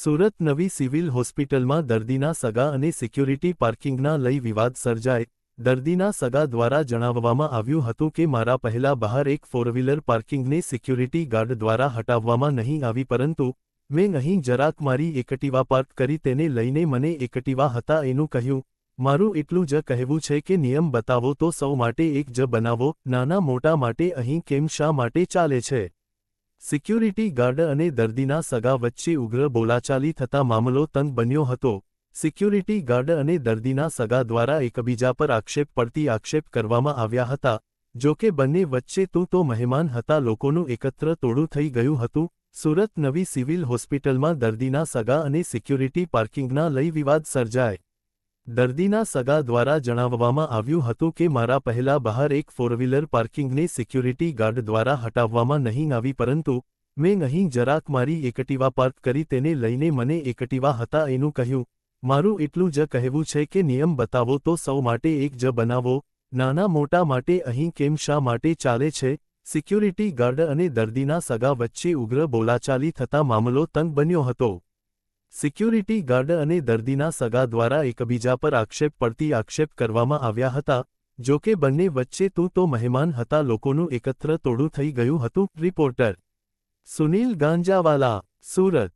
સુરત નવી સિવિલ હોસ્પિટલમાં દર્દીના સગા અને સિક્યુરિટી પાર્કિંગના લઈ વિવાદ સર્જાય. દર્દીના સગા દ્વારા જણાવવામાં આવ્યું હતું કે મારા પહેલા બહાર એક ફોરવ્હીલર પાર્કિંગને સિક્યુરિટી ગાર્ડ દ્વારા હટાવવામાં નહીં આવી પરંતુ મેં અહીં જરાક મારી એકટીવા પાર્ક કરી તેને લઈને મને એકટીવા હતા એનું કહ્યું. મારું એટલું જ કહેવું છે કે નિયમ બતાવો તો સૌ માટે એક જ બનાવો. નાના મોટા માટે અહીં કેમ શા માટે ચાલે છે? સિક્યુરિટી ગાર્ડ અને દર્દીના સગા વચ્ચે ઉગ્ર બોલાચાલી થતા મામલો તંગ બન્યો હતો. સિક્યુરિટી ગાર્ડ અને દર્દીના સગા દ્વારા એકબીજા પર આક્ષેપ પડતી આક્ષેપ કરવામાં આવ્યા હતા. જો કે બંને વચ્ચે તું તો મહેમાન હતા લોકોનું એકત્ર તોડું થઈ ગયું હતું. સુરત નવી સિવિલ હોસ્પિટલમાં દર્દીના સગા અને સિક્યુરિટી પાર્કિંગના લઈ વિવાદ સર્જાય. દર્દીના સગા દ્વારા જણાવવામાં આવ્યું હતું કે મારા પહેલા બહાર એક ફોરવ્હીલર પાર્કિંગને સિક્યુરિટી ગાર્ડ દ્વારા હટાવવામાં નહીં આવી પરંતુ મેં અહીં જરાક મારી એકટીવા પાર્ક કરી તેને લઈને મને એકટીવા હતા એનું કહ્યું, મારું એટલું જ કહેવું છે કે નિયમ બતાવો તો સૌ માટે એક જ બનાવો, નાના મોટા માટે અહીં કેમ શા માટે ચાલે છે? સિક્યુરિટી ગાર્ડ અને દર્દીના સગા વચ્ચે ઉગ્ર બોલાચાલી થતા મામલો તંગ બન્યો હતો. સિક્યુરિટી ગાર્ડ અને દર્દીના સગા દ્વારા એકબીજા પર આક્ષેપ પડતી આક્ષેપ કરવામાં આવ્યા હતા, જો કે બંને વચ્ચે તું તો મહેમાન હતા લોકોનું એકત્ર તોડું થઈ ગયું હતું, રિપોર્ટર સુનિલ ગાંજાવાલા, સુરત.